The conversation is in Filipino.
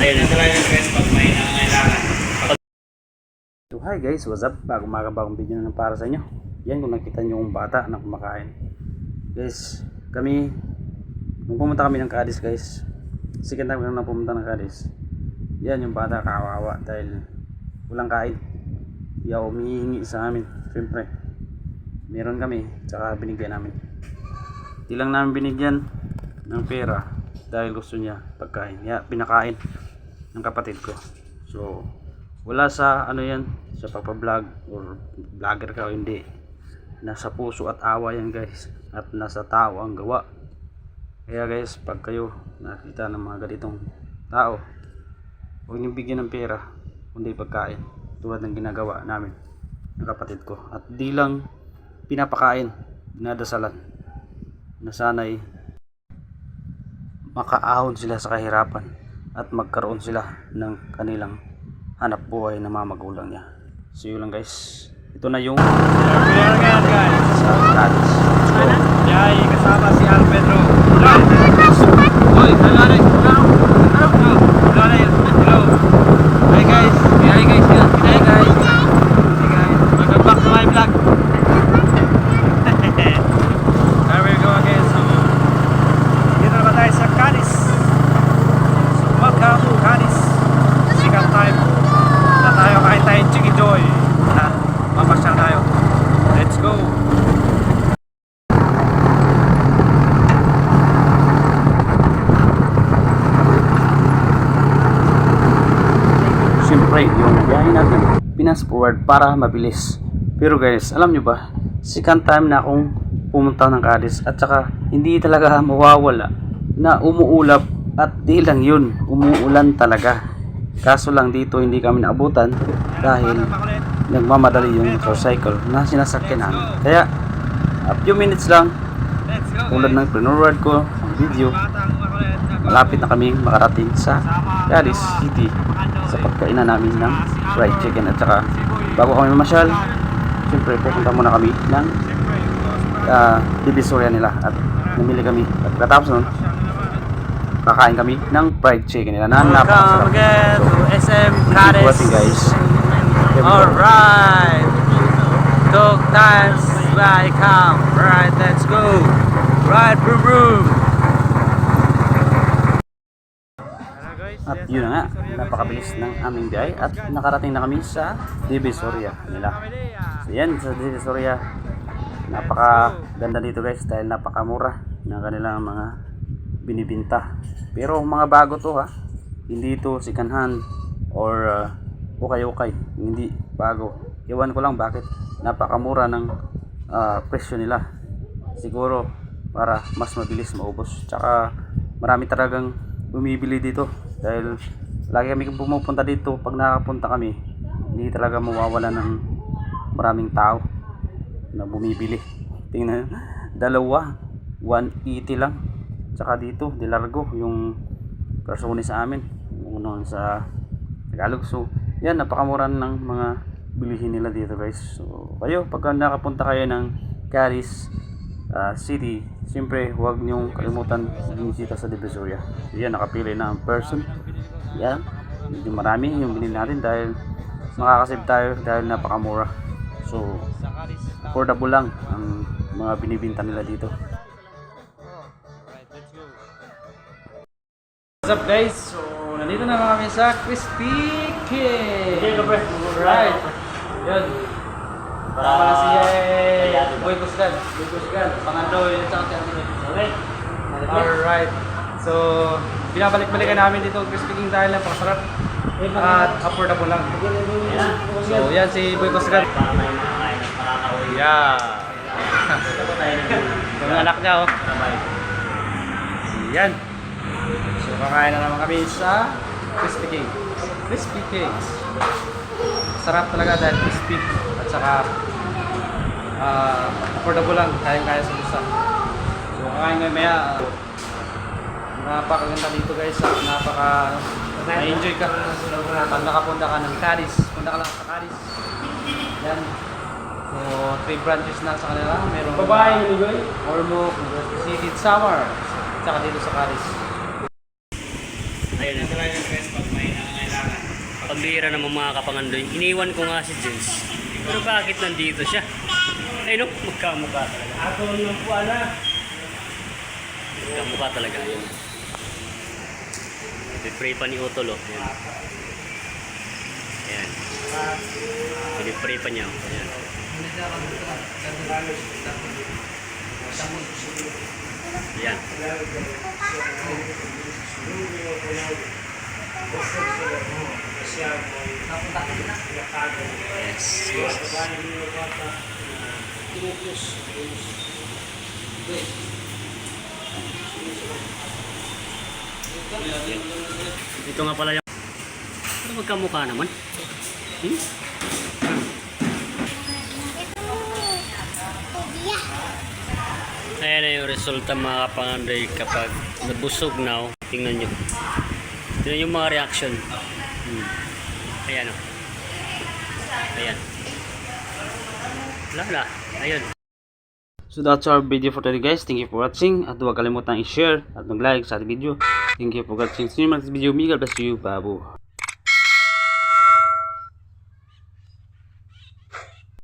Ayun, ito lang yung guys pag may nangangailangan. So hi guys, what's up? Bago mga bagong video na para sa inyo. Yan kung nakita nyo yung bata na kumakain. Guys, kami, nung pumunta kami ng Cadiz guys, second time lang na pumunta ng Cadiz. Yan yung bata kawawa dahil walang kain. Yaw humihingi sa amin. Siyempre, meron kami, tsaka binigyan namin. Di lang namin binigyan ng pera dahil gusto niya pagkain. Ya, pinakain ng kapatid ko. So, wala sa ano yan, sa pagpa-vlog or vlogger ka o hindi. Nasa puso at awa yan guys. At nasa tao ang gawa. Kaya guys, pag kayo nakita ng mga ganitong tao, huwag niyo bigyan ng pera, kundi pagkain. Tulad ng ginagawa namin ng kapatid ko. At di lang pinapakain, dinadasalan na sana'y makaahon sila sa kahirapan at magkaroon sila ng kanilang hanap buhay na mga magulang niya. See you lang guys. Ito na yung Kaya ngayon guys. sa. Let's go. Yay, kasama si Al Pedro. Hoy, hello rin. Hello, hello. Hi guys. Hi guys. Hi guys. Hi guys. Welcome back to my vlog. There we go again. So, dito naman tayo sa Cadiz. So, welcome to Cadiz. Second time na tayo kahit tayo Chiki Joy. Na, mamasyal tayo. Let's go. Siyempre, yung biyahe natin, pinas forward para mabilis. Pero guys, alam nyo ba, second time na akong pumunta ng Cadiz at saka hindi talaga mawawala na umuulap at di lang yun, umuulan talaga. Kaso lang dito hindi kami naabutan dahil nagmamadali yung motorcycle na sinasakyan namin. Kaya, a few minutes lang, tulad ng pinurward ko ang video, malapit na kami makarating sa Cadiz City sa pagkainan namin ng fried chicken at saka bago kami mamasyal siyempre pupunta muna kami ng uh, divisoria nila at namili kami at katapos nun kakain kami ng fried chicken nila na napakasarap to SM watching guys. Alright. Took times I come. Right, let's go. Right, boom boom. At yun na nga, napakabilis ng aming biyahe at nakarating na kami sa Divisoria nila. So yan, sa Divisoria, napaka ganda dito guys dahil napakamura ng kanilang mga binibinta. Pero mga bago to ha, hindi ito second hand or uh, ukay-ukay, hindi bago. Iwan ko lang bakit napakamura ng ah, presyo nila. Siguro para mas mabilis maubos. Tsaka marami talagang bumibili dito dahil lagi kami pumupunta dito pag nakapunta kami hindi talaga mawawala ng maraming tao na bumibili. Tingnan dalawa 180 lang. Tsaka dito di largo yung personi sa amin. Noon sa Tagalog. So yan napakamura ng mga bilihin nila dito guys. So kayo pagka nakapunta kayo ng Caris ah, City siyempre huwag niyong kalimutan bumisita sa Divisoria yan nakapili na ang person yan medyo marami yung binili natin dahil makakasave tayo dahil napakamura so affordable lang ang mga binibinta nila dito What's up guys? So, nandito na kami sa Crispy King. Alright. Yun. Para pala si eh, Boy Kusgan. Boy Kusgan. Pangando yun sa atin. Alright. So, binabalik-balikan namin dito Crispy King dahil napakasarap at affordable lang. So, yan si Boy Kusgan. Yeah. Yung anak niya oh. Yan. So, kakain na naman kami sa Crispy King. Crispy Cakes. Sarap talaga dahil crispy at saka ah, affordable lang, kaya-kaya sa bulsa. So, kakain ngayon maya. ah, napakaganda dito guys. at napaka na-enjoy ka. Pag nakapunta ka ng Cadiz, punta ka lang sa Cadiz. Yan. So, three branches na sa kanila. Meron Babae, Ligoy? Ormoc, City, Samar. Tsaka dito sa Cadiz. Ayun, ito lang yung guys pag Pambira naman mga kapangandoy. Iniwan ko nga si Jens. Pero bakit nandito siya? Ay no, magkamukha talaga. Ako ng puwana. Magkamukha talaga. Yun. Pinipray pa ni Otolo. Yan. Ayan. Pinipray pa niya. oh. Ayan. Ayan. Yes. Ito nga pala yung... Ano magkamukha naman? Hmm? Ayan na yung resulta mga kapanganday kapag nabusog na. Oh. Tingnan nyo. Tingnan yung mga reaction. Hmm. Ayan o. Ayan. Wala na. Ayun. So that's our video for today guys. Thank you for watching. At huwag kalimutan i-share at mag-like sa ating video. Thank you for watching. See you next video. Miguel bless you. Babu.